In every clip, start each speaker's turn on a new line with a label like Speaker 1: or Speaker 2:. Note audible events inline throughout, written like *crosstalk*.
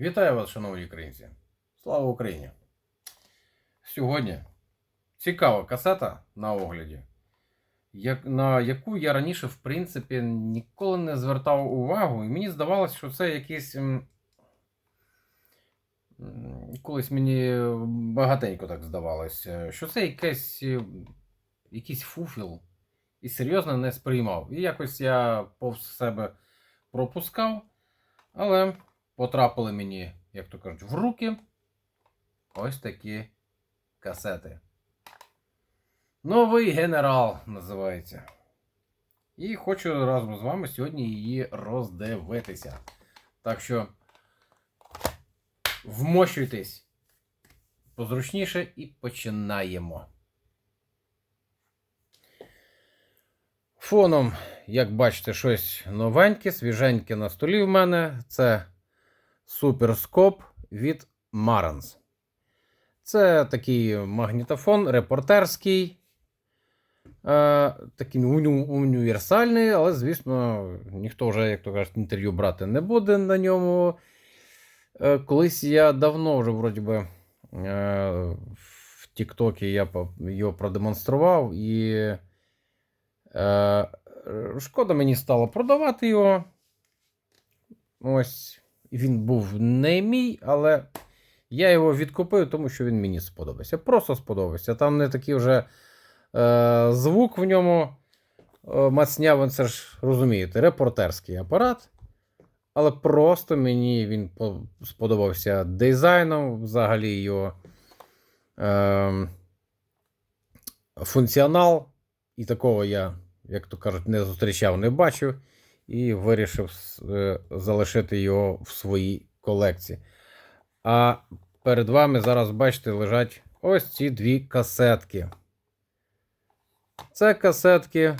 Speaker 1: Вітаю вас, шановні українці! Слава Україні! Сьогодні цікава касета на огляді, на яку я раніше, в принципі, ніколи не звертав увагу, і мені здавалося, що це м, Колись мені багатенько так здавалося, що це якесь, е, якийсь фуфіл і серйозно не сприймав. І якось я повз себе пропускав, але потрапили мені, як то кажуть, в руки ось такі касети. Новий генерал називається. І хочу разом з вами сьогодні її роздивитися. Так що вмощуйтесь позручніше і починаємо. Фоном, як бачите, щось новеньке, свіженьке на столі в мене. Це суперскоп від Marantz. Це такий магнітофон репортерський. Е, такий уні- універсальний, але, звісно, ніхто вже, як то кажуть, інтерв'ю брати не буде на ньому. Е, колись я давно вже, вроді би, е, в Тіктокі я його продемонстрував, і шкода мені стало продавати його. Ось. Він був не мій, але я його відкупив, тому що він мені сподобався. Просто сподобався. Там не такий вже е, звук в ньому е, мацнявий, це ж розумієте, репортерський апарат. Але просто мені він сподобався дизайном, взагалі його е, функціонал. І такого я, як то кажуть, не зустрічав, не бачив. І вирішив е, залишити його в своїй колекції. А перед вами зараз, бачите, лежать ось ці дві касетки. Це касетки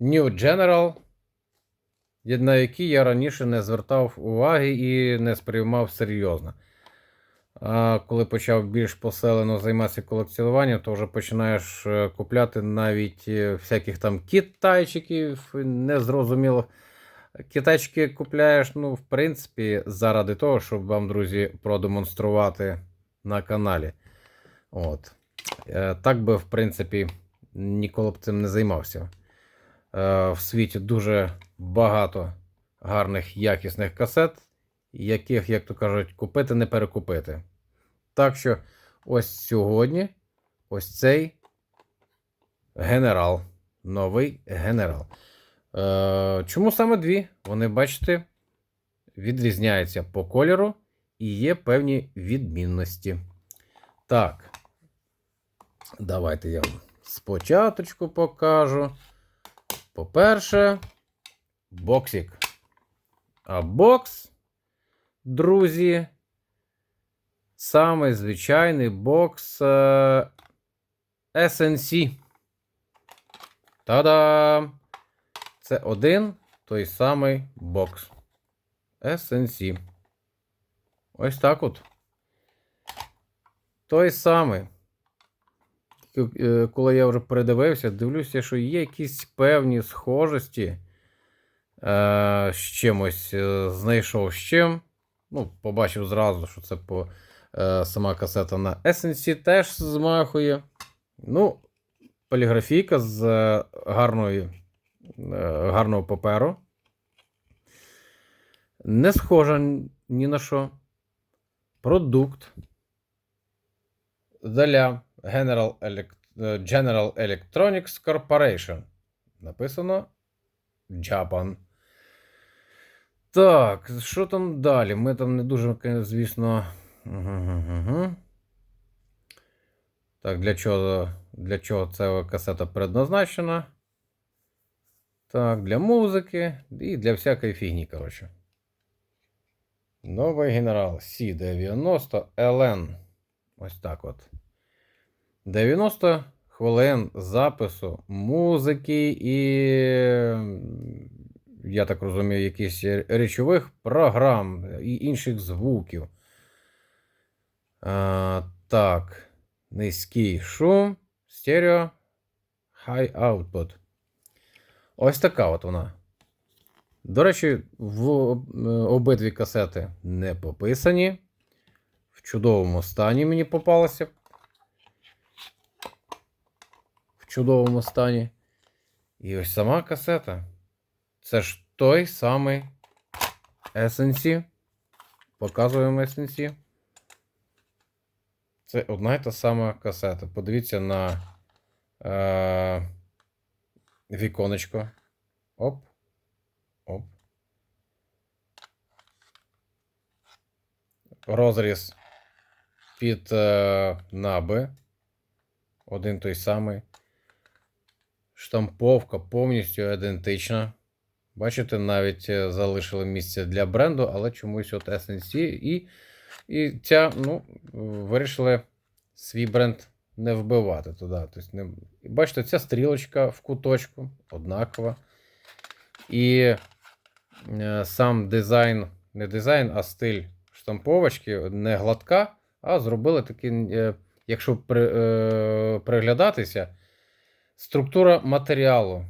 Speaker 1: New General, на які я раніше не звертав уваги і не сприймав серйозно. А коли почав більш поселено займатися колекціонуванням, то вже починаєш е, купляти навіть е, всяких там китайчиків, незрозуміло. Китайчики купляєш, ну, в принципі, заради того, щоб вам, друзі, продемонструвати на каналі. От. Е, Так би, в принципі, ніколи б цим не займався. В світі дуже багато гарних якісних касет, яких, як то кажуть, купити не перекупити. Так що, ось сьогодні, ось цей генерал. Новий генерал. Е, Чому саме дві? Вони, бачите, відрізняються по кольору і є певні відмінності. Так. Давайте я вам спочатку покажу. По-перше, боксик. А бокс, друзі, самий звичайний бокс е, SNC. Та-дам! Це один той самий бокс. SNC. Ось так от. Той самий. Е, Коли я вже передивився, дивлюся, що є якісь певні схожості е, з чимось. е, Знайшов з чим. Ну, побачив зразу, що це по, е, сама касета на SNC теж змахує. Ну, поліграфійка з е, гарної, е, гарного паперу. Не схожа ні на що. Продукт для General, Elect- е, General Electronics Corporation. Написано Japan. Так, що там далі? Ми там не дуже, звісно. Угу. Так, для чого, для чого ця касета предназначена? Так, для музики і для всякої фігні, коротше. Новий генерал C90 LN. Ось так от. 90 хвилин запису музики і, я так розумію, якихось речових програм і інших звуків. А, так. Низький шум, стерео, high output. Ось така от вона. До речі, в е, обидві касети не пописані. В чудовому стані мені попалося. В чудовому стані. І ось сама касета. Це ж той самий SNC. Показуємо SNC. Це одна і та сама касета. Подивіться на е, віконечко. Оп. Оп. Розріз під е, наби. Один той самий. Штамповка повністю ідентична. Бачите, навіть е, залишили місце для бренду, але чомусь от SNC і, і ця, ну, вирішили свій бренд не вбивати туди. Тобто не... Бачите, ця стрілочка в куточку однакова. І е, сам дизайн, не дизайн, а стиль штамповочки не гладка, а зробили такий, е, якщо при, е, приглядатися, структура матеріалу.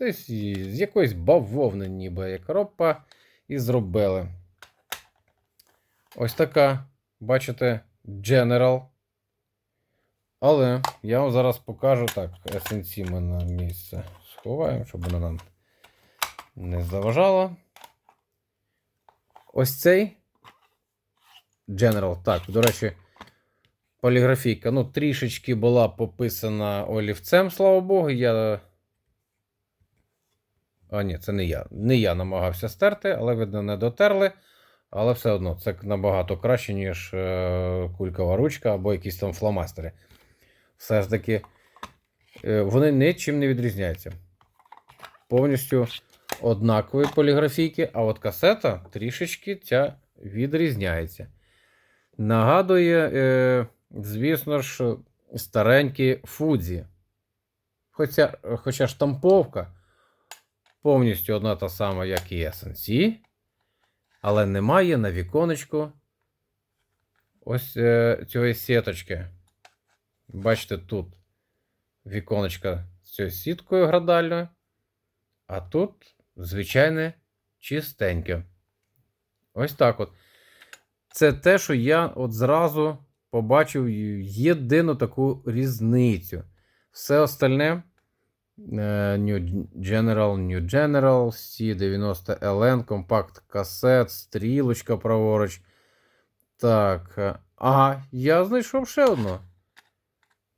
Speaker 1: Тобто з якоїсь бавовни, ніби як ропа, і зробили. Ось така, бачите, General. Але я вам зараз покажу так. SNC ми на місце сховаємо, щоб вона нам не заважала. Ось цей General. Так, до речі, поліграфійка. Ну, трішечки була пописана олівцем, слава Богу. Я. А, ні, це не я. Не я намагався стерти, але, видно, не дотерли. Але все одно це набагато краще, ніж е, кулькова ручка або якісь там фломастери. Все ж таки, е, вони нічим не відрізняються. Повністю однакові поліграфійки, а от касета трішечки ця відрізняється. Нагадує, е, звісно ж, старенькі Фудзі. Хоча, хоча штамповка повністю одна та сама, як і SNC, але немає на віконечку ось е, цієї сіточки. Бачите, тут віконечка з цією сіткою градальною, а тут звичайне чистеньке. Ось так от. Це те, що я от зразу побачив єдину таку різницю. Все остальне New General, New General, C90LN, компакт касет, стрілочка праворуч. Так. е, Ага, я знайшов ще одну.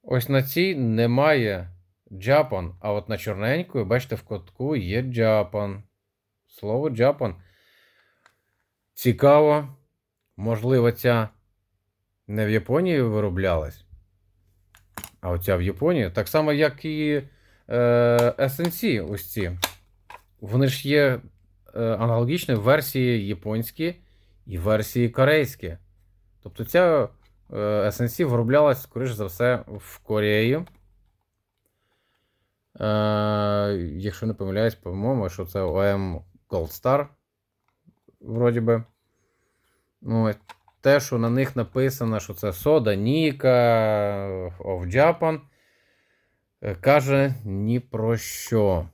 Speaker 1: Ось на цій немає Japan, а от на чорненької, бачите, в кутку є Japan. Слово Japan. Цікаво. Можливо, ця не в Японії вироблялась, а оця в Японії. Так само, як і е, SNC, ось ці. Вони ж є е, аналогічні версії японські і версії корейські. Тобто ця е, SNC вироблялась, скоріш за все, в Кореї. Е, якщо не помиляюсь, по-моєму, що це OM Gold Star. Вроді би. Ну, те, що на них написано, що це Soda, Ніка, of Japan, е, каже ні про що.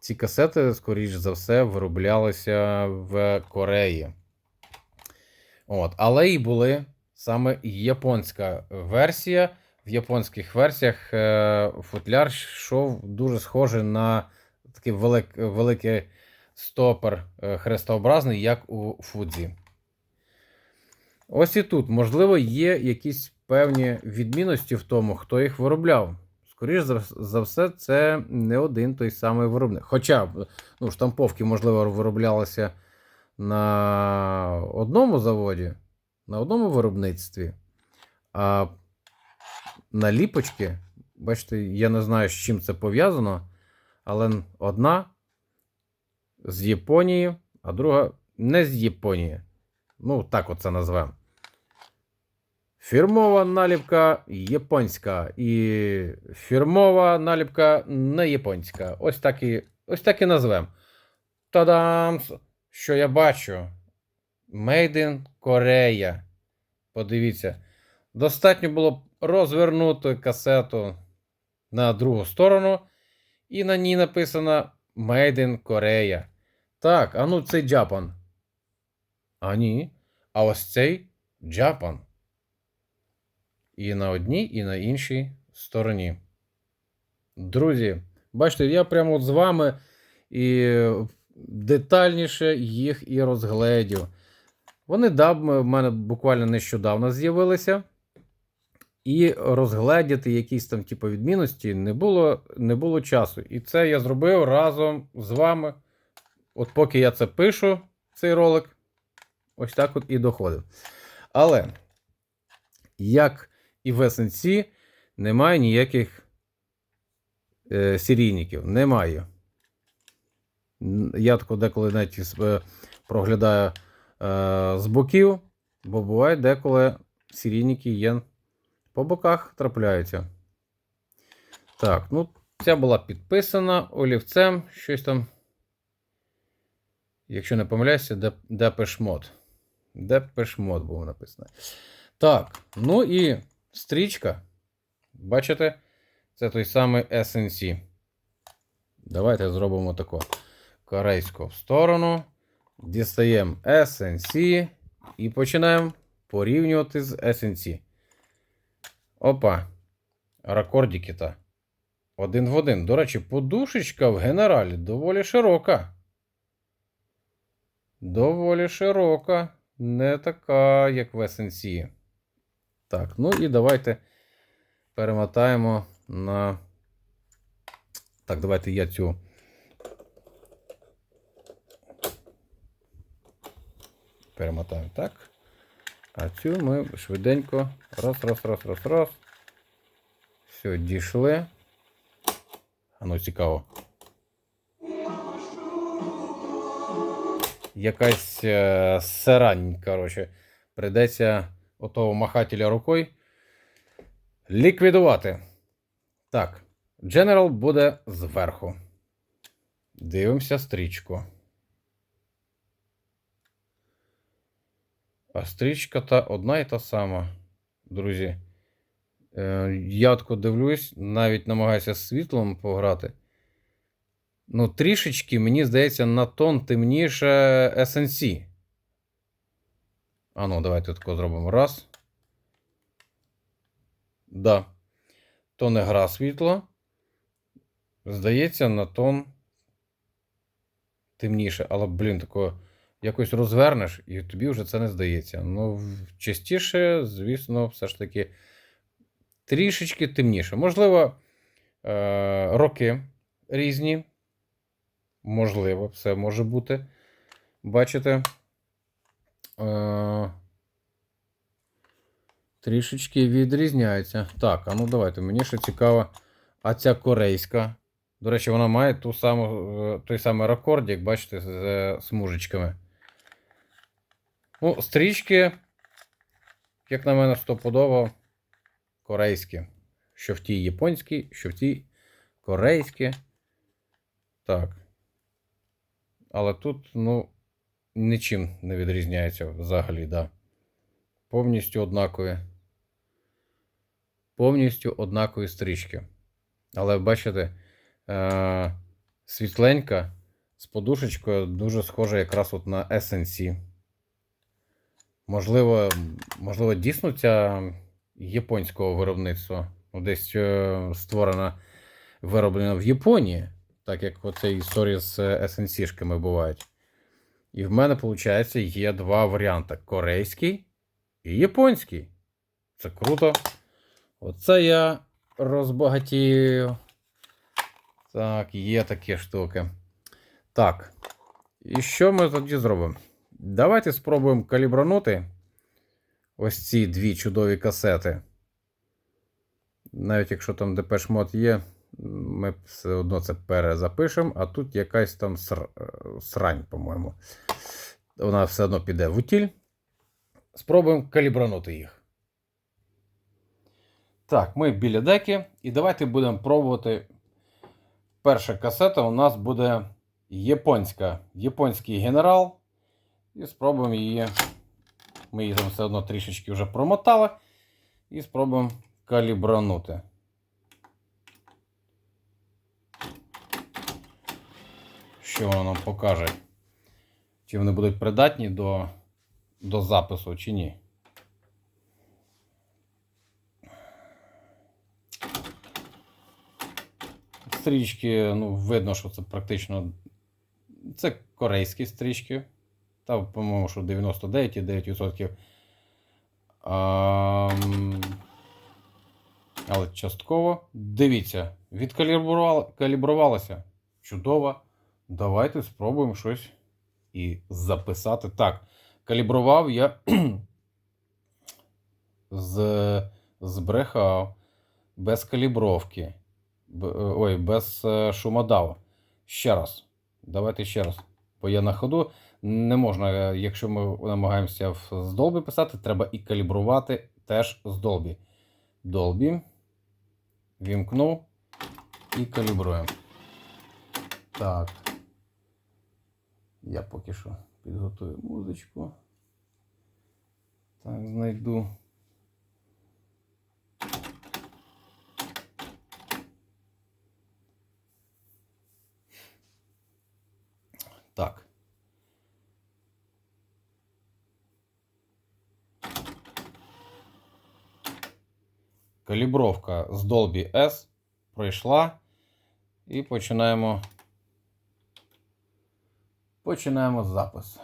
Speaker 1: Ці касети, скоріш за все, вироблялися в Кореї. От. Але і були саме японська версія. В японських версіях е, футляр йшов дуже схожий на такий велик, великий стопер е, хрестообразний, як у Фудзі. Ось і тут, можливо, є якісь певні відмінності в тому, хто їх виробляв. Скоріше за, все, це не один той самий виробник. Хоча ну, штамповки, можливо, вироблялися на одному заводі, на одному виробництві. А наліпочки, бачите, я не знаю, з чим це пов'язано, але одна з Японії, а друга не з Японії. Ну, так оце назвемо. Фірмова наліпка японська і фірмова наліпка не японська. Ось так і, ось так і назвемо. Та-дам! Що я бачу? Made in Korea. Подивіться. Достатньо було розвернути касету на другу сторону, і на ній написано Made in Korea. Так, а ну цей Japan. А ні. А ось цей Japan. І на одній, і на іншій стороні. Друзі, бачите, я прямо з вами і детальніше їх і розгледів. Вони да, в мене буквально нещодавно з'явилися. І розгледіти якісь там типу, відмінності не було, не було часу. І це я зробив разом з вами. От поки я це пишу, цей ролик, ось так от і доходив. Але, як і в SNC, немає ніяких е, серійників. Немає. Я тако деколи навіть е, проглядаю е, з боків, бо буває деколи серійники є по боках трапляються. Так, ну, ця була підписана олівцем. Щось там. Якщо не помиляюся, Деп- Депешмот. Депешмот був написано. Так, ну і стрічка. Бачите? Це той самий SNC. Давайте зробимо таку корейську в сторону. Дістаємо SNC і починаємо порівнювати з SNC. Опа. Ракордики та. Один в один. До речі, подушечка в генералі доволі широка. Доволі широка. Не така, як в SNC. Так, ну і давайте перемотаємо на. Так, давайте я цю. Перемотаємо так. А цю ми швиденько. Раз, раз, раз, раз, раз. Все, дійшли. А ну цікаво. Якась е, сирань, коротше. Придеться отого махателя рукою ліквідувати. Так, General буде зверху. Дивимося стрічку. А стрічка та одна і та сама, друзі. Е, я тако дивлюсь, навіть намагаюся світлом пограти. Ну, трішечки, мені здається, на тон темніше SNC. А ну, давайте тако зробимо. Раз. Да. То не гра світло. Здається, на тон темніше. Але, блін, такого якось розвернеш, і тобі вже це не здається. Ну, частіше, звісно, все ж таки трішечки темніше. Можливо, е- роки різні. Можливо, все може бути. Бачите? Е- трішечки відрізняється. Так, а ну давайте. Мені ще цікаво. А ця корейська. До речі, вона має ту саму, е, той самий рекорд, як бачите, з смужечками. Ну, стрічки, як на мене, стопудово корейські. Що в тій японській, що в тій корейські. Так. Але тут, ну, нічим не відрізняється взагалі, да. Повністю однакові. Повністю однакові стрічки. Але бачите, е- світленька з подушечкою дуже схожа якраз от на SNC. Можливо, можливо, дійсно ця японського виробництва десь е, створена, вироблена в Японії, так як оце історії з SNC-шками бувають. І в мене, виходить, є два варіанти: корейський і японський. Це круто. Оце я розбагатію. Так, є такі штуки. Так. І що ми тоді зробимо? Давайте спробуємо калібранути ось ці дві чудові касети. Навіть якщо там депешмот є, ми все одно це перезапишемо, а тут якась там ср... е, срань, по-моєму. Вона все одно піде в утіль. Спробуємо калібранути їх. Так, ми біля деки. І давайте будемо пробувати. Перша касета у нас буде японська. Японський генерал. І спробуємо її. Ми її там все одно трішечки вже промотали. І спробуємо калібранути. Що воно нам покаже. Чи вони будуть придатні до, до запису, чи ні. Стрічки, ну, видно, що це практично. Це корейські стрічки. Та, по-моєму, що 99,9%. А, але частково. Дивіться, відкалібрувалося. Чудово. Давайте спробуємо щось і записати. Так, калібрував я *clears throat* з, збрехав без калібровки. Е, Ой, без е, шумодаву. Ще раз. Давайте ще раз. Бо я на ходу. Не можна, е, якщо ми намагаємося в- з Dolby писати, треба і калібрувати теж з Dolby. Dolby. Вімкнув і калібруємо. Так. Я поки що підготую музичку. Так, знайду. Так. Калібровка з Dolby S пройшла. І починаємо. Починаємо запис.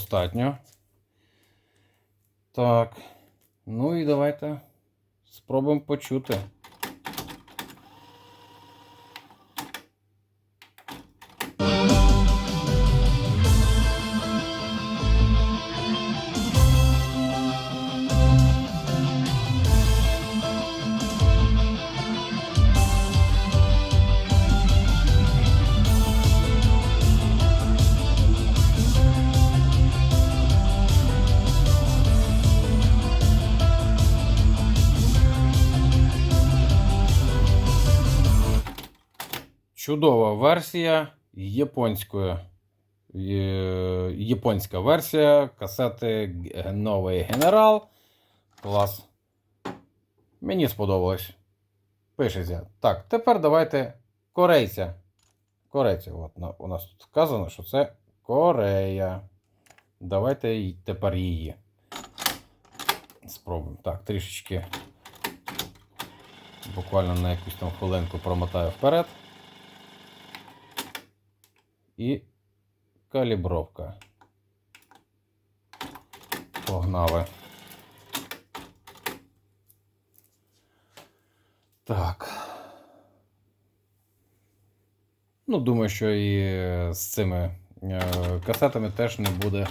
Speaker 1: Достатньо. Так. Ну і давайте спробуємо почути. Чудова версія японської. Японська версія касети Новий Генерал. Клас. Мені сподобалось. Пишеться. Так, тепер давайте корейця. Корейця. От у нас тут вказано, що це Корея. Давайте тепер її. Спробуємо. Так, трішечки. Буквально на якусь там хвилинку промотаю вперед. І калібровка. Погнали. Так. Ну, думаю, що і з цими е, касетами теж не буде,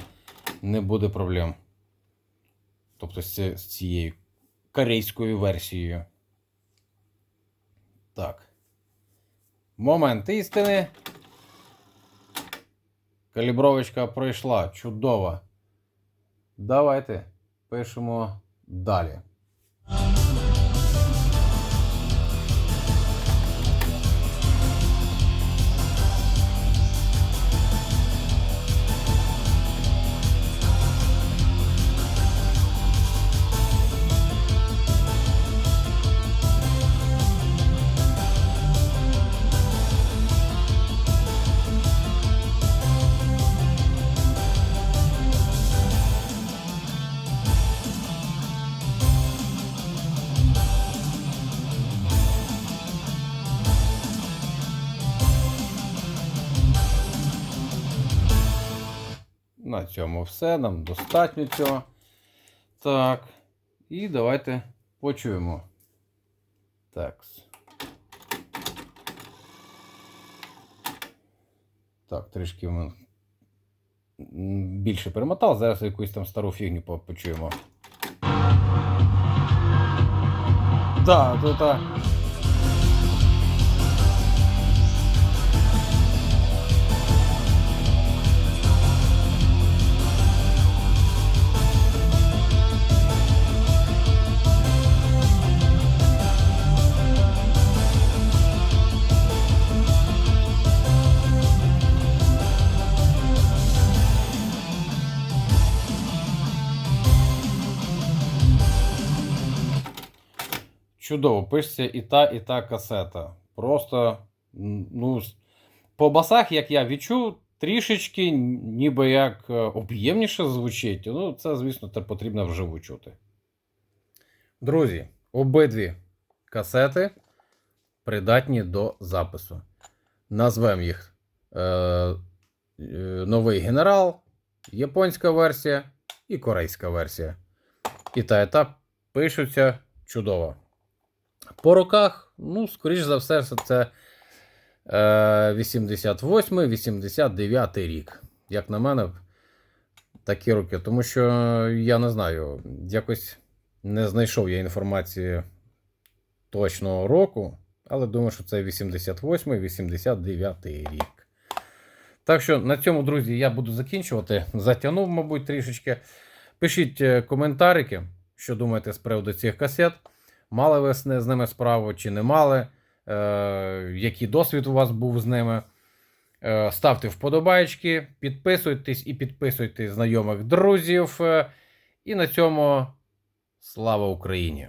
Speaker 1: не буде проблем. Тобто з, цією корейською версією. Так. Момент істини. Калібровочка пройшла. Чудово. Давайте пишемо далі. Цьому все. Нам достатньо цього. Так. І давайте почуємо. Так. Так, трішки ми більше перемотав. Зараз якусь там стару фігню почуємо. Так, тут. Чудово, пишеться і та, і та касета. Просто, ну, по басах, як я відчув, трішечки ніби як е, об'ємніше звучить. Ну, це, звісно, це потрібно вживу чути. Друзі, обидві касети придатні до запису. Назвемо їх е, е, Новий генерал, японська версія і корейська версія. І та, і та пишуться чудово. По роках, ну, скоріш за все, це е, 88-89 рік. Як на мене, такі роки. Тому що я не знаю, якось не знайшов я інформації точного року, але думаю, що це 88-89 рік. Так що на цьому, друзі, я буду закінчувати. Затягнув, мабуть, трішечки. Пишіть е, коментарики, що думаєте з приводу цих касет. Мали ви з ними справу чи не мали, е, який досвід у вас був з ними. Е, ставте вподобайки, підписуйтесь і підписуйте знайомих друзів. Е, І на цьому слава Україні!